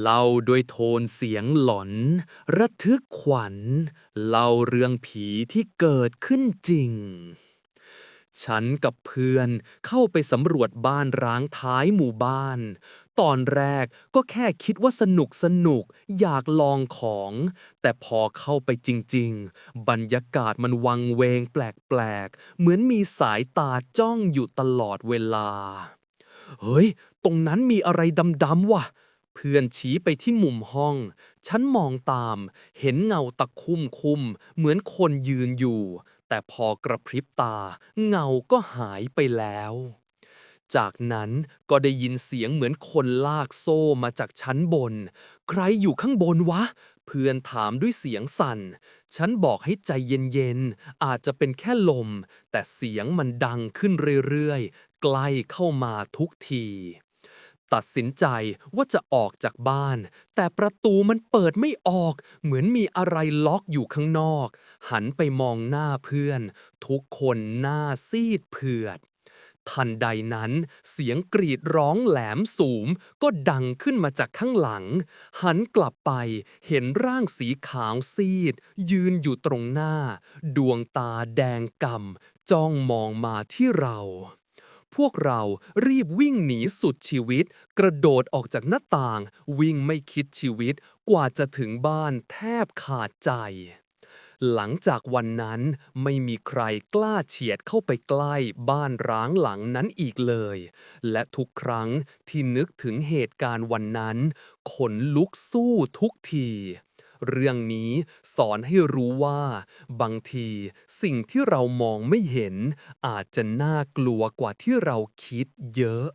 เล่าด้วยโทนเสียงหลอน ระทึกขวัญ เล่าเรื่องผีที่เกิดขึ้นจริง ฉันกับเพื่อนเข้าไปสำรวจบ้านร้างท้ายหมู่บ้าน ตอนแรกก็แค่คิดว่าสนุกสนุกอยากลองของ แต่พอเข้าไปจริง ๆ บรรยากาศมันวังเวงแปลกๆ เหมือนมีสายตาจ้องอยู่ตลอดเวลา เฮ้ย ตรงนั้นมีอะไรดำๆว่ะ เพื่อนชี้ไปที่มุมห้อง ฉันมองตาม เห็นเงาตะคุ่มคุมๆเหมือนคนยืนอยู่ แต่พอกระพริบตา เงาก็หายไปแล้ว จากนั้นก็ได้ยินเสียงเหมือนคนลากโซ่มาจากชั้นบน ใครอยู่ข้างบนวะ เพื่อนถามด้วยเสียงสั่น ฉันบอกให้ใจเย็นๆ อาจจะเป็นแค่ลม แต่เสียงมันดังขึ้นเรื่อยๆ ใกล้เข้ามาทุกที ตัดสินใจว่าจะออกจากบ้าน แต่ประตูมันเปิดไม่ออก เหมือนมีอะไรล็อกอยู่ข้างนอก หันไปมองหน้าเพื่อน ทุกคนหน้าซีดเผือด ทันใดนั้น เสียงกรีดร้องแหลมสูงก็ดังขึ้นมาจากข้างหลัง หันกลับไปเห็นร่างสีขาวซีด ยืนอยู่ตรงหน้า ดวงตาแดงก่ำจ้องมองมาที่เรา พวกเรารีบวิ่งหนีสุดชีวิต กระโดดออกจากหน้าต่าง วิ่งไม่คิดชีวิต กว่าจะถึงบ้านแทบขาดใจ หลังจากวันนั้นไม่มีใครกล้าเฉียดเข้าไปใกล้บ้านร้างหลังนั้นอีกเลย และทุกครั้งที่นึกถึงเหตุการณ์วันนั้น ขนลุกสู้ทุกที เรื่องนี้สอนให้รู้ว่า บางทีสิ่งที่เรามองไม่เห็น อาจจะน่ากลัวกว่าที่เราคิดเยอะ